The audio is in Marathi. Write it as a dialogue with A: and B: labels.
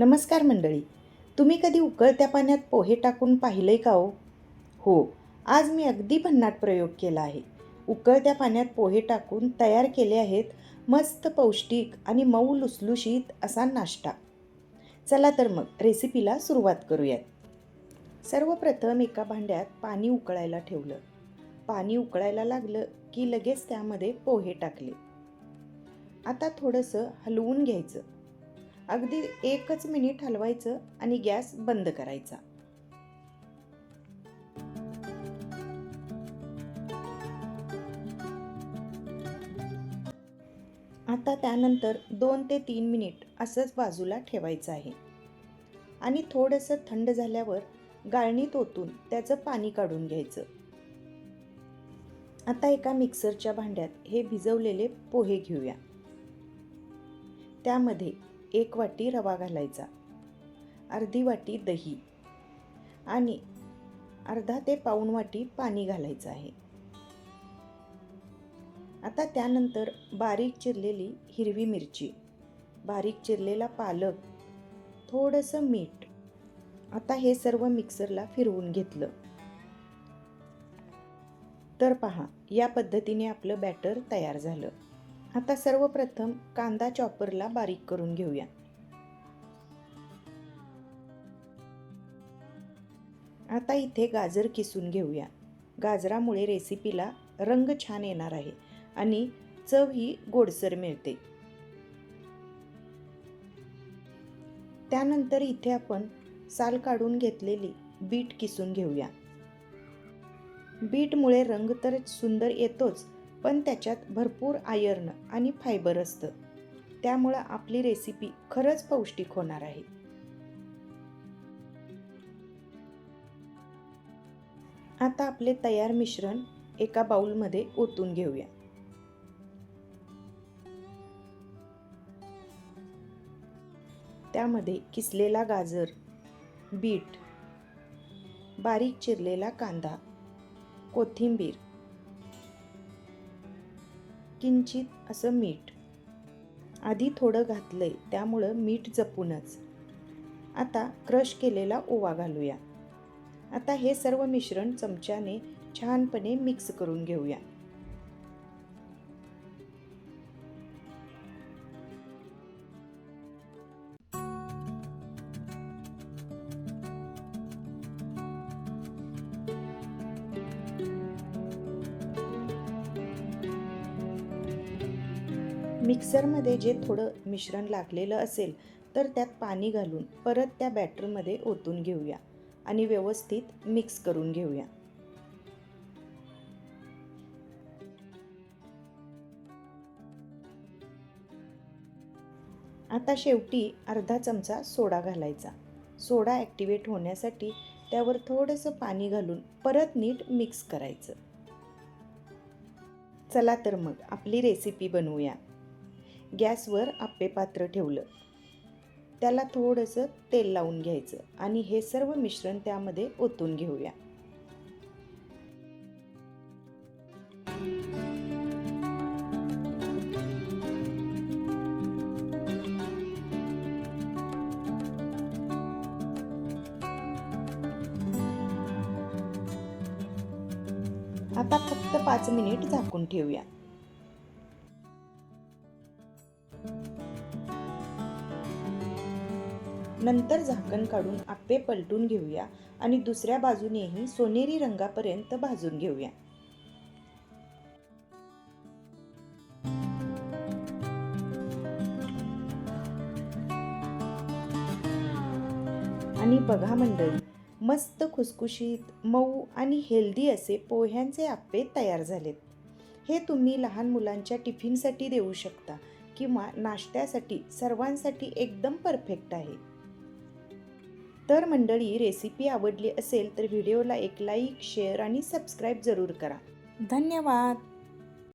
A: नमस्कार मंडळी. तुम्ही कधी उकळत्या पाण्यात पोहे टाकून पाहिलंय का हो? हो आज मी अगदी भन्नाट प्रयोग केला आहे. उकळत्या पाण्यात पोहे टाकून तयार केले आहेत मस्त पौष्टिक आणि मऊ लुसलुशीत असा नाश्ता. चला तर मग रेसिपीला सुरुवात करूयात. सर्वप्रथम एका भांड्यात पाणी उकळायला ठेवलं. पाणी उकळायला लागलं की लगेच त्यामध्ये पोहे टाकले. आता थोडंसं हलवून घ्यायचं. अगदी एकच मिनिट हलवायचं आणि गॅस बंद करायचा. आता त्यानंतर दोन ते तीन मिनिट असंच बाजूला ठेवायचं आहे. आणि थोडंसं थंड झाल्यावर गाळणीत ओतून त्याचं पाणी काढून घ्यायचं. आता एका मिक्सरच्या भांड्यात हे भिजवलेले पोहे घेऊया. त्यामध्ये एक वाटी रवा घालायचा अर्धी वाटी दही आणि अर्धा ते पाऊण वाटी पाणी घालायचं आहे. आता त्यानंतर बारीक चिरलेली हिरवी मिरची बारीक चिरलेला पालक थोडंसं मीठ आता हे सर्व मिक्सरला फिरवून घेतलं. तर पहा या पद्धतीने आपलं बॅटर तयार झालं. आता सर्वप्रथम कांदा चॉपरला बारीक करून घेऊया. आता इथे गाजर किसून घेऊया. गाजरामुळे रेसिपीला रंग छान येणार आहे आणि चव ही गोडसर मिळते. त्यानंतर इथे आपण साल काढून घेतलेली बीट किसून घेऊया. बीटमुळे रंग तर सुंदर येतोच पण त्याच्यात भरपूर आयर्न आणि फायबर असतं. त्यामुळं आपली रेसिपी खरंच पौष्टिक होणार आहे. आता आपले तयार मिश्रण एका बाउलमध्ये ओतून घेऊया. त्यामध्ये किसलेला गाजर बीट बारीक चिरलेला कांदा कोथिंबीर किंचित असं मीठ. आधी थोडं घातलंय त्यामुळं मीठ जपूनच. आता क्रश केलेला ओवा घालूया. आता हे सर्व मिश्रण चमच्याने छानपणे मिक्स करून घेऊया. मिक्सरमध्ये जे थोडं मिश्रण लागलेलं असेल तर त्यात पाणी घालून परत त्या बॅटरमध्ये ओतून घेऊया आणि व्यवस्थित मिक्स करून घेऊया. आता शेवटी अर्धा चमचा सोडा घालायचा. सोडा ॲक्टिवेट होण्यासाठी त्यावर थोडंसं पाणी घालून परत नीट मिक्स करायचं. चला तर मग आपली रेसिपी बनवूया. गॅसवर आप्पे पात्र ठेवलं. त्याला थोडंसं तेल लावून घ्यायचं आणि हे सर्व मिश्रण त्यामध्ये ओतून घेऊया. आता फक्त पाच मिनिट झाकून ठेवूया. नंतर झाकण काढून आप्पे पलटून घेऊया आणि दुसऱ्या बाजूनेही सोनेरी रंगापर्यंत भाजून घेऊया. आणि बघा मंडळी मस्त खुसखुशीत मऊ आणि हेल्दी असे पोह्यांचे आप्पे तयार झालेत. हे तुम्ही लहान मुलांच्या टिफिनसाठी देऊ शकता किंवा नाश्त्यासाठी सर्वांसाठी एकदम परफेक्ट आहे. तर मंडळी रेसिपी आवडली असेल तर व्हिडिओला एक लाईक शेअर आणि सबस्क्राईब जरूर करा. धन्यवाद!